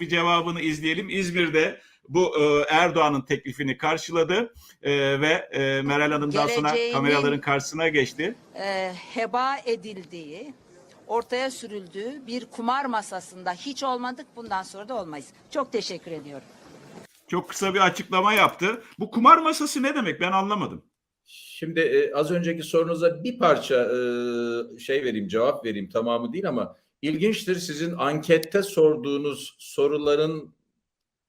bir cevabını izleyelim. İzmir'de bu e, Erdoğan'ın teklifini karşıladı e, ve e, Meral Hanım daha sonra kameraların karşısına geçti. e, heba edildiği, ortaya sürüldüğü bir kumar masasında hiç olmadık bundan sonra da olmayız. Çok teşekkür ediyorum. Çok kısa bir açıklama yaptı. Bu kumar masası ne demek ben anlamadım. Şimdi e, az önceki sorunuza bir parça e, şey vereyim, cevap vereyim. Tamamı değil ama ilginçtir sizin ankette sorduğunuz soruların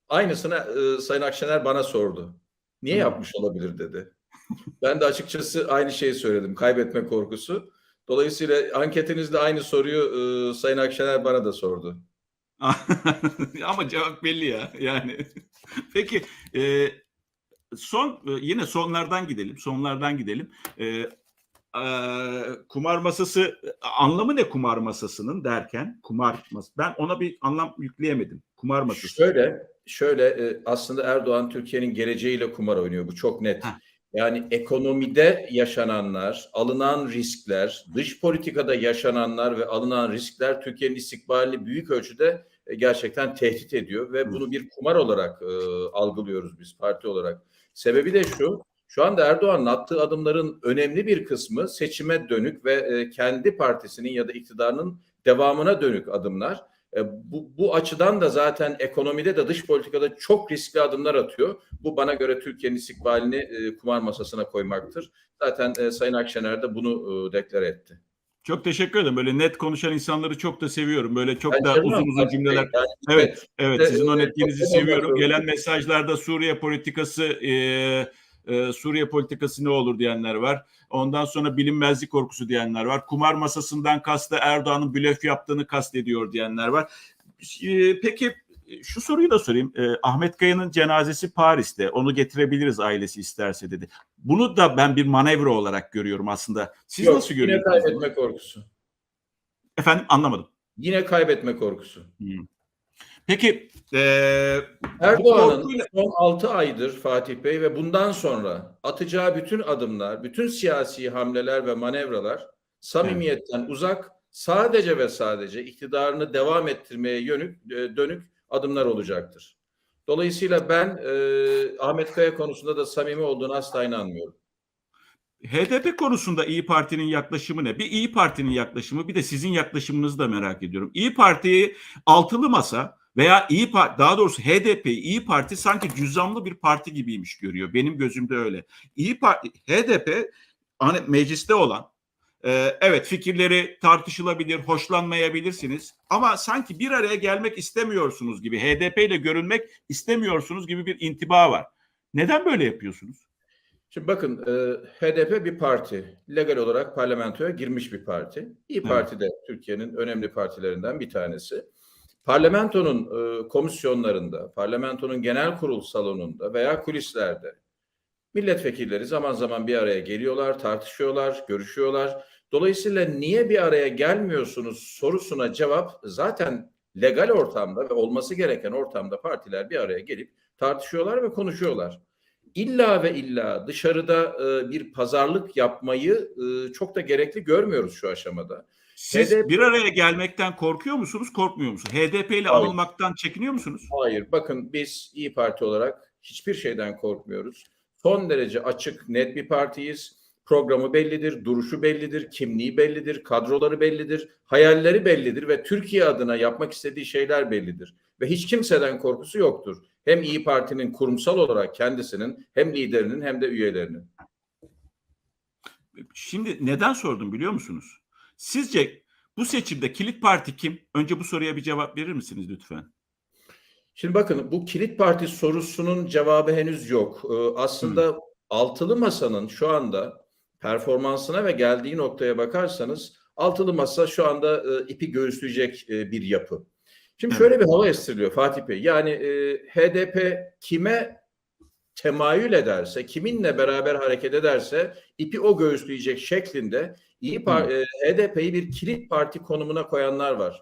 aynısını e, Sayın Akşener bana sordu. Niye Hı. yapmış olabilir dedi. Ben de açıkçası aynı şeyi söyledim. Kaybetme korkusu. Dolayısıyla anketinizde aynı soruyu e, Sayın Akşener bana da sordu. Ama cevap belli ya yani. Peki e, son e, yine sonlardan gidelim. Sonlardan gidelim. E, e, kumar masası anlamı ne kumar masasının derken kumar masası. Ben ona bir anlam yükleyemedim. Kumar masası. Şöyle, şöyle e, aslında Erdoğan Türkiye'nin geleceğiyle kumar oynuyor. Bu çok net. Heh. Yani ekonomide yaşananlar, alınan riskler, dış politikada yaşananlar ve alınan riskler Türkiye'nin istikbalini büyük ölçüde e, gerçekten tehdit ediyor ve bunu bir kumar olarak e, algılıyoruz biz parti olarak. Sebebi de şu, şu anda Erdoğan'ın attığı adımların önemli bir kısmı seçime dönük ve e, kendi partisinin ya da iktidarının devamına dönük adımlar. E, bu, bu açıdan da zaten ekonomide de dış politikada çok riskli adımlar atıyor. Bu bana göre Türkiye'nin istikbalini e, kumar masasına koymaktır. Zaten e, Sayın Akşener de bunu e, deklare etti. Çok teşekkür ederim. Böyle net konuşan insanları çok da seviyorum. Böyle çok Ben da uzun uzun cümleler. Yani Evet, evet. Sizin o netliğinizi seviyorum. Gelen mesajlarda Suriye politikası e, e, Suriye politikası ne olur diyenler var. Ondan sonra bilinmezlik korkusu diyenler var. Kumar masasından kastı Erdoğan'ın blöf yaptığını kastediyor diyenler var. E, peki şu soruyu da sorayım. E, Ahmet Kaya'nın cenazesi Paris'te. Onu getirebiliriz ailesi isterse dedi. Bunu da ben bir manevra olarak görüyorum aslında. Siz Yok, nasıl yine görüyorsunuz? kaybetme korkusu. Efendim anlamadım. Yine kaybetme korkusu. Peki e, Erdoğan'ın korkuyla- son 6 aydır Fatih Bey ve bundan sonra atacağı bütün adımlar, bütün siyasi hamleler ve manevralar samimiyetten uzak, sadece ve sadece iktidarını devam ettirmeye yönük e, dönük adımlar olacaktır. Dolayısıyla ben e, Ahmet Kaya konusunda da samimi olduğunu asla inanmıyorum. HDP konusunda İyi Parti'nin yaklaşımı ne? Bir İyi Parti'nin yaklaşımı bir de sizin yaklaşımınızı da merak ediyorum. İyi Parti'yi altılı masa veya İyi Parti daha doğrusu HDP İyi Parti sanki cüzdanlı bir parti gibiymiş görüyor. Benim gözümde öyle. İyi Parti HDP hani mecliste olan e, evet fikirleri tartışılabilir, hoşlanmayabilirsiniz ama sanki bir araya gelmek istemiyorsunuz gibi HDP ile görünmek istemiyorsunuz gibi bir intiba var. Neden böyle yapıyorsunuz? Şimdi bakın e, HDP bir parti. Legal olarak parlamentoya girmiş bir parti. İyi. Parti de Türkiye'nin önemli partilerinden bir tanesi. Parlamentonun e, komisyonlarında, parlamentonun genel kurul salonunda veya kulislerde milletvekilleri zaman zaman bir araya geliyorlar, tartışıyorlar, görüşüyorlar. Dolayısıyla niye bir araya gelmiyorsunuz sorusuna cevap zaten legal ortamda ve olması gereken ortamda partiler bir araya gelip tartışıyorlar ve konuşuyorlar. İlla ve illa dışarıda e, bir pazarlık yapmayı e, çok da gerekli görmüyoruz şu aşamada. Siz HDP bir araya gelmekten korkuyor musunuz, korkmuyor musunuz? HDP ile Hayır. anılmaktan çekiniyor musunuz? Hayır, bakın biz İyi Parti olarak hiçbir şeyden korkmuyoruz. Son derece açık, net bir partiyiz. Programı bellidir, duruşu bellidir, kimliği bellidir, kadroları bellidir, hayalleri bellidir ve Türkiye adına yapmak istediği şeyler bellidir. Ve hiç kimseden korkusu yoktur. Hem İyi Parti'nin kurumsal olarak kendisinin hem liderinin hem de üyelerinin. Şimdi neden sordum biliyor musunuz? Sizce bu seçimde kilit parti kim? Önce bu soruya bir cevap verir misiniz lütfen? Şimdi bakın bu kilit parti sorusunun cevabı henüz yok. Ee, aslında altılı masanın şu anda performansına ve geldiği noktaya bakarsanız altılı masa şu anda e, ipi göğüsleyecek e, bir yapı. Şimdi şöyle bir hava estiriliyor Fatih Bey. Yani e, HDP kime temayül ederse, kiminle beraber hareket ederse ipi o göğüsleyecek şeklinde iyi par- e, HDP'yi bir kilit parti konumuna koyanlar var.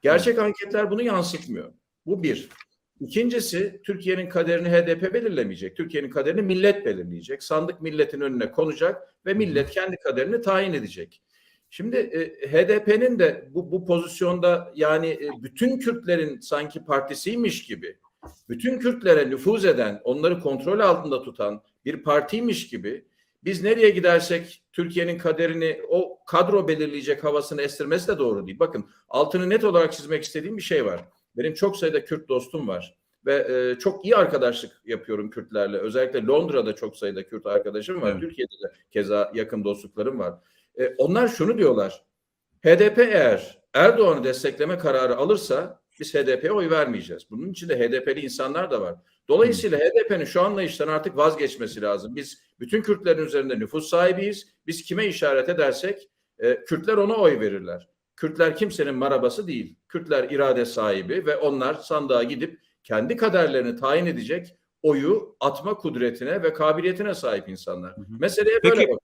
Gerçek anketler bunu yansıtmıyor. Bu bir. İkincisi Türkiye'nin kaderini HDP belirlemeyecek. Türkiye'nin kaderini millet belirleyecek. Sandık milletin önüne konacak ve millet kendi kaderini tayin edecek. Şimdi e, HDP'nin de bu, bu pozisyonda yani e, bütün Kürtlerin sanki partisiymiş gibi, bütün Kürtlere nüfuz eden, onları kontrol altında tutan bir partiymiş gibi biz nereye gidersek Türkiye'nin kaderini o kadro belirleyecek havasını estirmesi de doğru değil. Bakın altını net olarak çizmek istediğim bir şey var. Benim çok sayıda Kürt dostum var ve e, çok iyi arkadaşlık yapıyorum Kürtlerle. Özellikle Londra'da çok sayıda Kürt arkadaşım var. Evet. Türkiye'de de keza yakın dostluklarım var. E, onlar şunu diyorlar. HDP eğer Erdoğan'ı destekleme kararı alırsa biz HDP'ye oy vermeyeceğiz. Bunun içinde HDP'li insanlar da var. Dolayısıyla HDP'nin şu anlayıştan artık vazgeçmesi lazım. Biz bütün Kürtlerin üzerinde nüfus sahibiyiz. Biz kime işaret edersek e, Kürtler ona oy verirler. Kürtler kimsenin marabası değil. Kürtler irade sahibi ve onlar sandığa gidip kendi kaderlerini tayin edecek oyu atma kudretine ve kabiliyetine sahip insanlar. Hı hı. Meseleye Peki, böyle bak.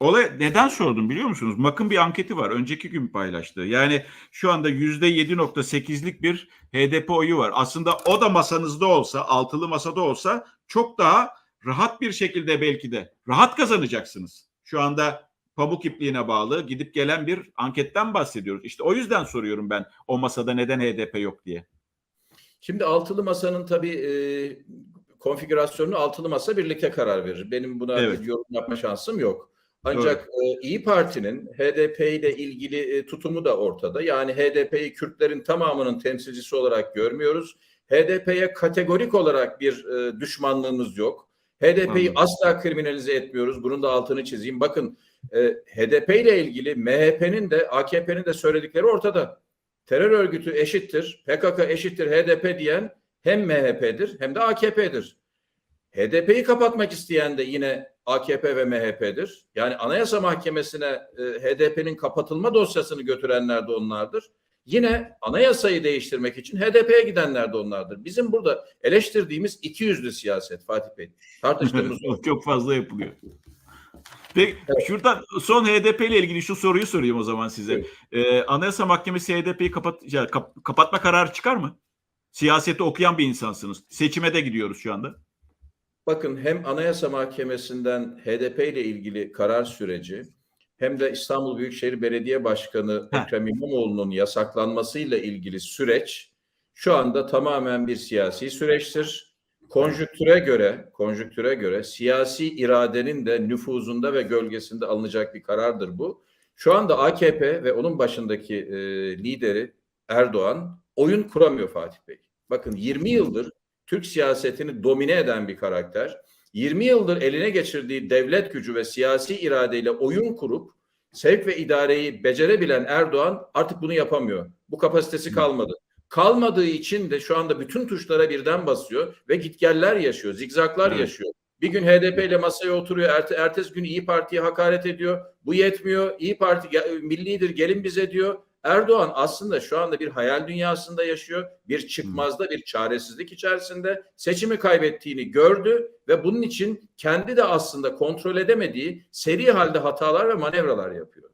Olay neden sordum biliyor musunuz? MAK'ın bir anketi var. Önceki gün paylaştığı. Yani şu anda %7.8'lik bir HDP oyu var. Aslında o da masanızda olsa, altılı masada olsa çok daha rahat bir şekilde belki de rahat kazanacaksınız. Şu anda pamuk ipliğine bağlı gidip gelen bir anketten bahsediyoruz. İşte o yüzden soruyorum ben o masada neden HDP yok diye. Şimdi altılı masanın tabii e, konfigürasyonunu altılı masa birlikte karar verir. Benim buna Evet. yorum yapma şansım yok. Ancak e, İyi Parti'nin HDP ile ilgili e, tutumu da ortada. Yani HDP'yi Kürtlerin tamamının temsilcisi olarak görmüyoruz. HDP'ye kategorik olarak bir e, düşmanlığımız yok. HDP'yi asla kriminalize etmiyoruz. Bunun da altını çizeyim. Bakın e, HDP ile ilgili MHP'nin de AKP'nin de söyledikleri ortada. Terör örgütü eşittir, PKK eşittir HDP diyen hem MHP'dir hem de AKP'dir. HDP'yi kapatmak isteyen de yine AKP ve MHP'dir. Yani Anayasa Mahkemesi'ne e, HDP'nin kapatılma dosyasını götürenler de onlardır. Yine anayasayı değiştirmek için HDP'ye gidenler de onlardır. Bizim burada eleştirdiğimiz iki yüzlü siyaset Fatih Bey. Tartıştığımız. Çok fazla yapılıyor. Peki şuradan son HDP ile ilgili şu soruyu sorayım o zaman size. Evet. Ee, Anayasa Mahkemesi HDP'yi kapat, ya, kap- kapatma kararı çıkar mı? Siyaseti okuyan bir insansınız. Seçime de gidiyoruz şu anda. Bakın hem Anayasa Mahkemesi'nden HDP ile ilgili karar süreci hem de İstanbul Büyükşehir Belediye Başkanı. Ekrem İmamoğlu'nun yasaklanmasıyla ilgili süreç şu anda tamamen bir siyasi süreçtir. Konjüktüre göre, konjüktüre göre siyasi iradenin de nüfuzunda ve gölgesinde alınacak bir karardır bu. Şu anda AKP ve onun başındaki e, lideri Erdoğan oyun kuramıyor Fatih Bey. Bakın 20 yıldır Türk siyasetini domine eden bir karakter. 20 yıldır eline geçirdiği devlet gücü ve siyasi iradeyle oyun kurup sevk ve idareyi becerebilen Erdoğan artık bunu yapamıyor. Bu kapasitesi kalmadı. Kalmadığı için de şu anda bütün tuşlara birden basıyor ve gitgeller yaşıyor, zigzaklar Evet. yaşıyor. Bir gün HDP ile masaya oturuyor, erte, ertesi gün İyi Parti'ye hakaret ediyor. Bu yetmiyor. İyi Parti millidir, gelin bize diyor. Erdoğan aslında şu anda bir hayal dünyasında yaşıyor. Bir çıkmazda, bir çaresizlik içerisinde seçimi kaybettiğini gördü ve bunun için kendi de aslında kontrol edemediği seri halde hatalar ve manevralar yapıyor.